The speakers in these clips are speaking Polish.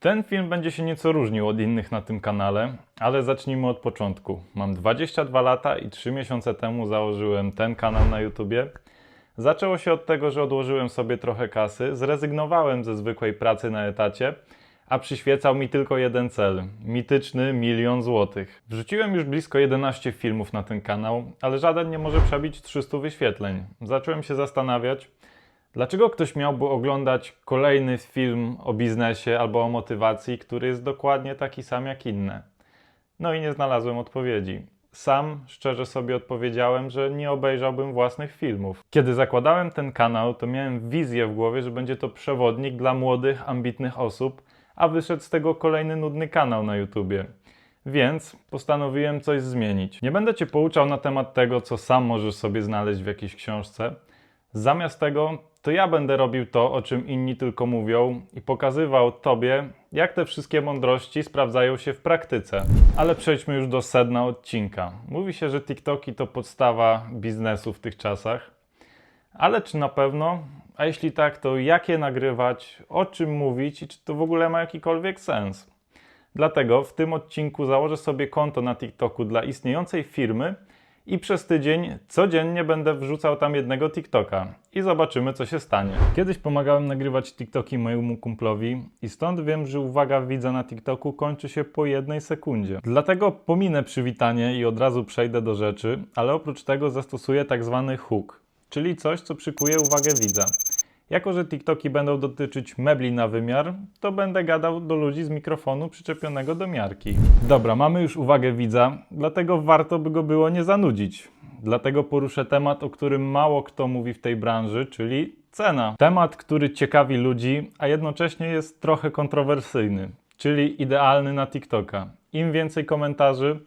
Ten film będzie się nieco różnił od innych na tym kanale, ale zacznijmy od początku. Mam 22 lata i 3 miesiące temu założyłem ten kanał na YouTubie. Zaczęło się od tego, że odłożyłem sobie trochę kasy, zrezygnowałem ze zwykłej pracy na etacie, a przyświecał mi tylko jeden cel mityczny milion złotych. Wrzuciłem już blisko 11 filmów na ten kanał, ale żaden nie może przebić 300 wyświetleń. Zacząłem się zastanawiać, Dlaczego ktoś miałby oglądać kolejny film o biznesie albo o motywacji, który jest dokładnie taki sam jak inne? No i nie znalazłem odpowiedzi. Sam szczerze sobie odpowiedziałem, że nie obejrzałbym własnych filmów. Kiedy zakładałem ten kanał, to miałem wizję w głowie, że będzie to przewodnik dla młodych, ambitnych osób, a wyszedł z tego kolejny nudny kanał na YouTubie. Więc postanowiłem coś zmienić. Nie będę Cię pouczał na temat tego, co sam możesz sobie znaleźć w jakiejś książce. Zamiast tego, to ja będę robił to, o czym inni tylko mówią i pokazywał Tobie, jak te wszystkie mądrości sprawdzają się w praktyce. Ale przejdźmy już do sedna odcinka. Mówi się, że TikToki to podstawa biznesu w tych czasach. Ale czy na pewno? A jeśli tak, to jak je nagrywać, o czym mówić i czy to w ogóle ma jakikolwiek sens? Dlatego w tym odcinku założę sobie konto na TikToku dla istniejącej firmy i przez tydzień codziennie będę wrzucał tam jednego TikToka i zobaczymy, co się stanie. Kiedyś pomagałem nagrywać TikToki mojemu kumplowi i stąd wiem, że uwaga widza na TikToku kończy się po jednej sekundzie. Dlatego pominę przywitanie i od razu przejdę do rzeczy, ale oprócz tego zastosuję tak zwany hook, czyli coś, co przykuje uwagę widza. Jako, że TikToki będą dotyczyć mebli na wymiar, to będę gadał do ludzi z mikrofonu przyczepionego do miarki. Dobra, mamy już uwagę widza, dlatego warto by go było nie zanudzić. Dlatego poruszę temat, o którym mało kto mówi w tej branży, czyli cena. Temat, który ciekawi ludzi, a jednocześnie jest trochę kontrowersyjny, czyli idealny na TikToka. Im więcej komentarzy,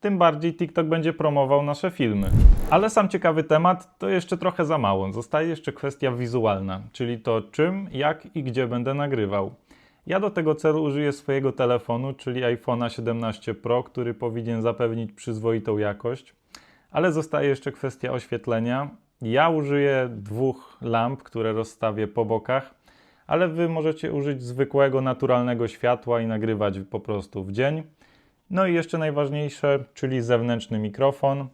tym bardziej TikTok będzie promował nasze filmy. Ale sam ciekawy temat to jeszcze trochę za mało. Zostaje jeszcze kwestia wizualna, czyli to czym, jak i gdzie będę nagrywał. Ja do tego celu użyję swojego telefonu, czyli iPhone'a 17 Pro, który powinien zapewnić przyzwoitą jakość. Ale zostaje jeszcze kwestia oświetlenia. Ja użyję dwóch lamp, które rozstawię po bokach, ale Wy możecie użyć zwykłego, naturalnego światła i nagrywać po prostu w dzień. No i jeszcze najważniejsze, czyli zewnętrzny mikrofon.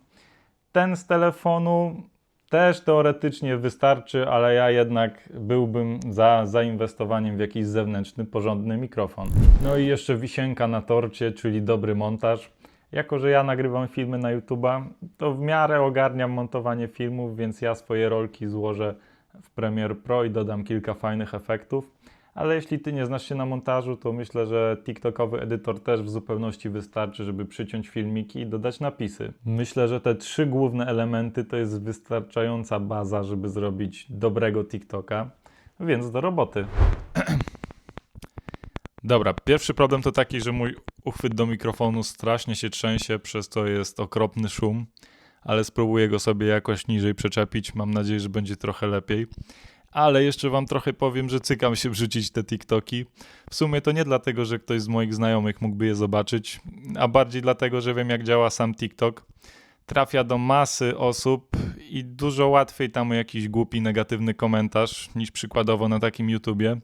Ten z telefonu też teoretycznie wystarczy, ale ja jednak byłbym za zainwestowaniem w jakiś zewnętrzny, porządny mikrofon. No i jeszcze wisienka na torcie, czyli dobry montaż. Jako, że ja nagrywam filmy na YouTube'a, to w miarę ogarniam montowanie filmów, więc ja swoje rolki złożę w Premiere Pro i dodam kilka fajnych efektów ale jeśli ty nie znasz się na montażu, to myślę, że TikTokowy edytor też w zupełności wystarczy, żeby przyciąć filmiki i dodać napisy. Myślę, że te trzy główne elementy to jest wystarczająca baza, żeby zrobić dobrego TikToka, więc do roboty. Dobra, pierwszy problem to taki, że mój uchwyt do mikrofonu strasznie się trzęsie, przez to jest okropny szum, ale spróbuję go sobie jakoś niżej przyczepić. Mam nadzieję, że będzie trochę lepiej ale jeszcze wam trochę powiem, że cykam się wrzucić te TikToki. W sumie to nie dlatego, że ktoś z moich znajomych mógłby je zobaczyć, a bardziej dlatego, że wiem jak działa sam TikTok. Trafia do masy osób i dużo łatwiej tam jakiś głupi, negatywny komentarz niż przykładowo na takim YouTubie.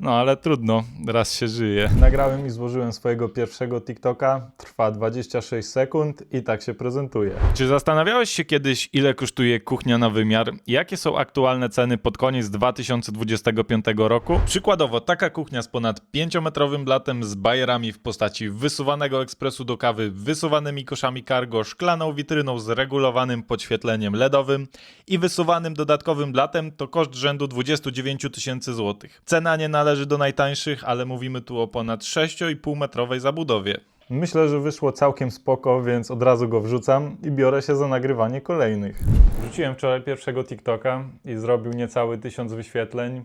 No ale trudno, raz się żyje. Nagrałem i złożyłem swojego pierwszego TikToka. Trwa 26 sekund i tak się prezentuje. Czy zastanawiałeś się kiedyś, ile kosztuje kuchnia na wymiar? Jakie są aktualne ceny pod koniec 2025 roku? Przykładowo, taka kuchnia z ponad 5-metrowym blatem z bajerami w postaci wysuwanego ekspresu do kawy, wysuwanymi koszami cargo, szklaną witryną z regulowanym podświetleniem LEDowym i wysuwanym dodatkowym blatem to koszt rzędu 29 tysięcy złotych. Cena nie należy należy do najtańszych, ale mówimy tu o ponad 6,5 metrowej zabudowie. Myślę, że wyszło całkiem spoko, więc od razu go wrzucam i biorę się za nagrywanie kolejnych. Wrzuciłem wczoraj pierwszego TikToka i zrobił niecały tysiąc wyświetleń.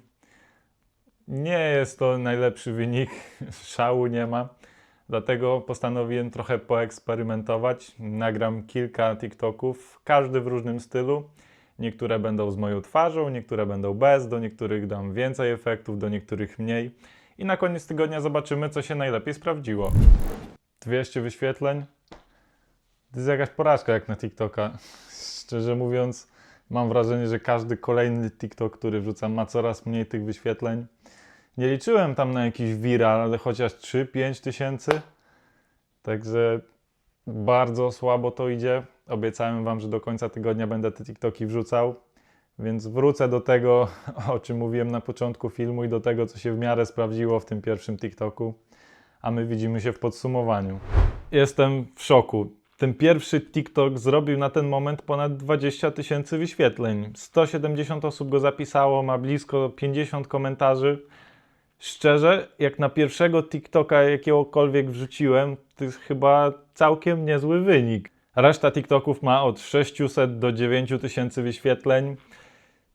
Nie jest to najlepszy wynik, szału nie ma. Dlatego postanowiłem trochę poeksperymentować. Nagram kilka TikToków, każdy w różnym stylu Niektóre będą z moją twarzą, niektóre będą bez, do niektórych dam więcej efektów, do niektórych mniej. I na koniec tygodnia zobaczymy, co się najlepiej sprawdziło. 200 wyświetleń. To jest jakaś porażka jak na TikToka. Szczerze mówiąc, mam wrażenie, że każdy kolejny TikTok, który wrzucam, ma coraz mniej tych wyświetleń. Nie liczyłem tam na jakiś viral, ale chociaż 3-5 tysięcy. Także bardzo słabo to idzie. Obiecałem Wam, że do końca tygodnia będę te TikToki wrzucał. Więc wrócę do tego, o czym mówiłem na początku filmu i do tego, co się w miarę sprawdziło w tym pierwszym TikToku. A my widzimy się w podsumowaniu. Jestem w szoku. Ten pierwszy TikTok zrobił na ten moment ponad 20 tysięcy wyświetleń. 170 osób go zapisało, ma blisko 50 komentarzy. Szczerze, jak na pierwszego TikToka jakiegokolwiek wrzuciłem, to jest chyba całkiem niezły wynik. Reszta TikToków ma od 600 do 9000 tysięcy wyświetleń.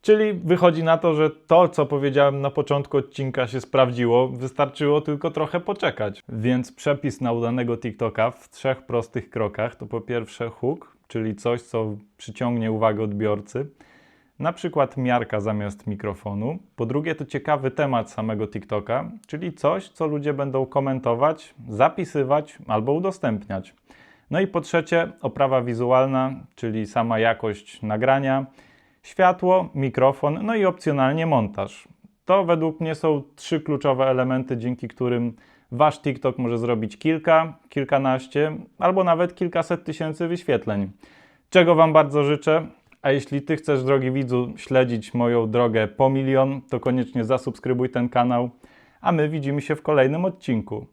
Czyli wychodzi na to, że to, co powiedziałem na początku odcinka, się sprawdziło. Wystarczyło tylko trochę poczekać. Więc przepis na udanego TikToka w trzech prostych krokach to po pierwsze hook, czyli coś, co przyciągnie uwagę odbiorcy. Na przykład miarka zamiast mikrofonu. Po drugie, to ciekawy temat samego TikToka, czyli coś, co ludzie będą komentować, zapisywać albo udostępniać. No i po trzecie, oprawa wizualna, czyli sama jakość nagrania, światło, mikrofon, no i opcjonalnie montaż. To według mnie są trzy kluczowe elementy, dzięki którym wasz TikTok może zrobić kilka, kilkanaście albo nawet kilkaset tysięcy wyświetleń. Czego Wam bardzo życzę. A jeśli Ty chcesz, drogi widzu, śledzić moją drogę po milion, to koniecznie zasubskrybuj ten kanał, a my widzimy się w kolejnym odcinku.